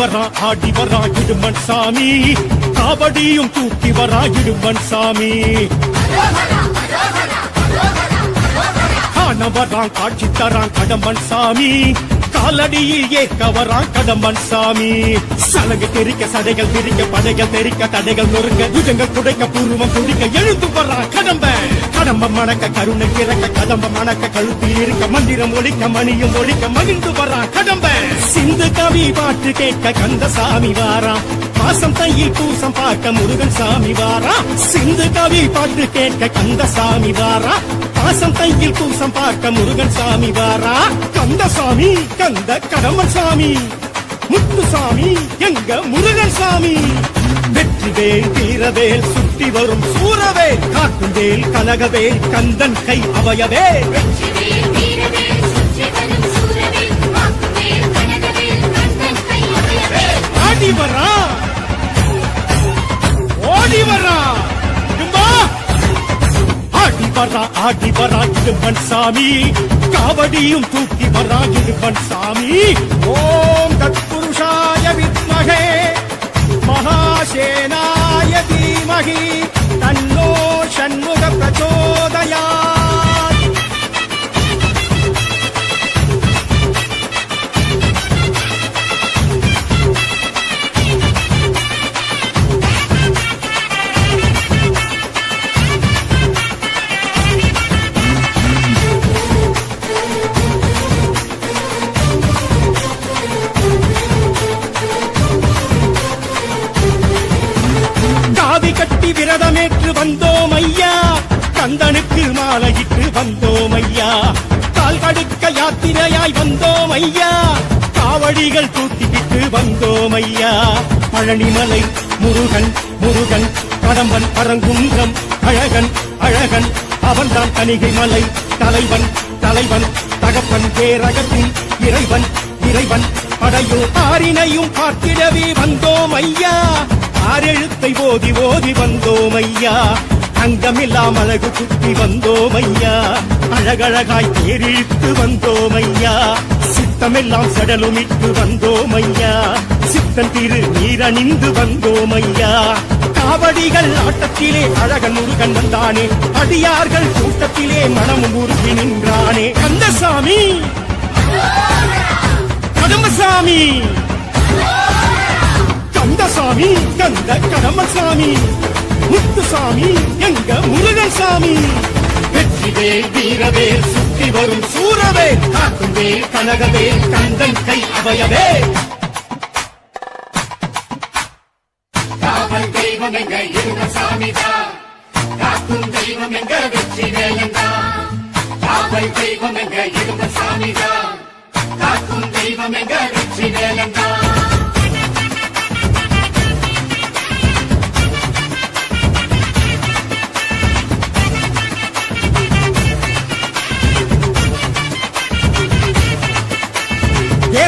வரான் ஆடி வரான் இடுமன் சாமி. காவடியும் தூக்கி வரான் இடுமன் சாமி. காண வரான் காட்சி தரான் கடம்பன் சாமி. காலடியில் ஏற்க வரான் கடம்பன் சாமி. சலங்கு தெரிக்க சதைகள் தெரிக்க பதைகள் தெரிக்க தடைகள் நொறுங்க புஜங்கள் குடைக்க பூர்வம் குடிக்க எழுந்து வர்றான் கடம்பன். கடம்ப மணக்க கருணை கிறக்க கடம்ப மணக்க கழுத்தில் இருக்க மந்திரம் ஒழிக்க மணியும் ஒழிக்க மகிழ்ந்து வர்றான் கடம்ப. சிந்து கவி பாட்டு கேட்க கந்த சாமி வாரான் மாசம் தையில் பூசம் பார்க்க முருகன் சாமி வாரா. சிந்து கவி பாட்டு கேட்க கந்த சாமி வாரா. மாசம் தையில் பூசம் பார்க்க முருகன் சாமி வாரா. கந்த சாமி கந்த கடம்பன் சாமி முத்துசாமி எங்க முருகன் சாமி. வெற்றிவேல் வீரவேல் சுற்றி வரும் சூரவேல். காட்டுவேல் கனகவேல் கந்தன் கை அவையவேல் ஆடி வரா ஓடி வரா ஆடி வரா ஆடி வரா இடும்பன் சாமி. காவடியும் தூக்கி வரா இடும்பன் சாமி. aquí. காவி கட்டி விரதமேற்று வந்தோம் ஐயா கந்தனுக்கு மாலையிட்டு வந்தோம் ஐயா கால் கடுக்க யாத்திரையாய் வந்தோம் ஐயா காவடிகள் தூக்கிக்கிட்டு வந்தோம் ஐயா பழனிமலை முருகன் முருகன் கடம்பன் பரங்குன்றம் அழகன் அழகன் அவன்தான் கணிகை மலை தலைவன் தலைவன் தகப்பன் பேரகத்தின் இறைவன் இறைவன் படையும் ஆறினையும் பார்த்திடவே வந்தோம் ஐயா ஆரெழுத்தை ஓதி ஓதி வந்தோம் ஐயா அங்கமில்லாம் அழகு குத்தி வந்தோம் ஐயா அழகழகாய் தேரிழித்து வந்தோம் ஐயா சித்தமெல்லாம் சடலுமிட்டு வந்தோம் ஐயா சித்தன் திரு நீரணிந்து வந்தோம் ஐயா காவடிகள் ஆட்டத்திலே அழகன் முருகன் வந்தானே. அடியார்கள் கூட்டத்திலே மனமும் உருகி நின்றானே. கந்தசாமி! கதம்பசாமி சாமி கந்த கடம்பசாமி முத்துசாமி எங்க முருகன் சாமி. வெற்றிவே வீரவே சுற்றி வரும் சூரவே. காக்குவே கனகவே கந்தன் கை அவையவே காவல் தெய்வம் எங்க இருந்த சாமிதான் காக்கும் தெய்வம் எங்க வெற்றி வேலந்தான் காவல் தெய்வம் எங்க இருந்த சாமிதான் காக்கும் தெய்வம் எங்க வெற்றி வேலந்தான்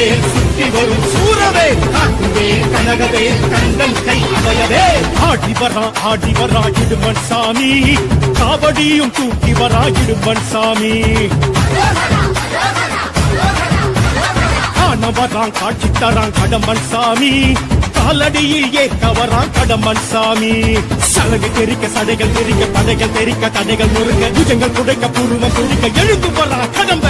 வீரவேல் சுற்றி வரும் சூரவே. காக்குவேல் கனகவேல் கந்தன் கை அவையவே ஆடி வரா ஆடி வரா இடுமன் சாமி. காவடியும் தூக்கி வரா இடுமன் சாமி. காண காட்சி தரான் கடம்பன் சாமி. காலடியில் ஏத்தவரா கடம்பன் சாமி. சலகு தெரிக்க சடைகள் தெரிக்க படைகள் தெரிக்க தடைகள் முருங்க புஜங்கள் குடைக்க பூர்வம் துடிக்க எழுந்து போறா கடம்ப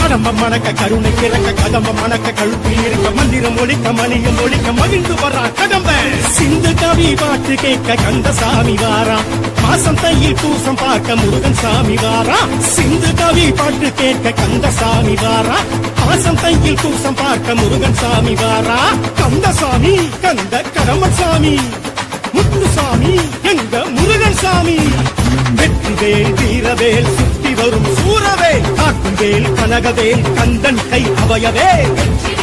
கடம்ப மணக்க கருணை கிறக்க கதம்ப மணக்க கழுத்தில் இருக்க மந்திரம் ஒழிக்க மணியம் ஒழிக்க மகிழ்ந்து வரா கடம்ப சிந்து கவி பாட்டு கேட்க கந்த சாமி வாரா. மாசம் தையில் பூசம் பார்க்க முருகன் சாமி வாரா. சிந்து கவி பாட்டு கேட்க கந்த சாமி வாரா. மாசம் கையில் பூசம் பார்க்க முருகன் சாமி வாரா. கந்த சாமி கந்த கடமன் சாமி. முத்து சாமி எங்க முருகன் சாமி. வெற்றிவேல் வீரவேல் சுத்தி வரும் சூரவேல். காக்கும் வேல் கனகவேல் கந்தன் கை அவயவே வெற்றிவேல்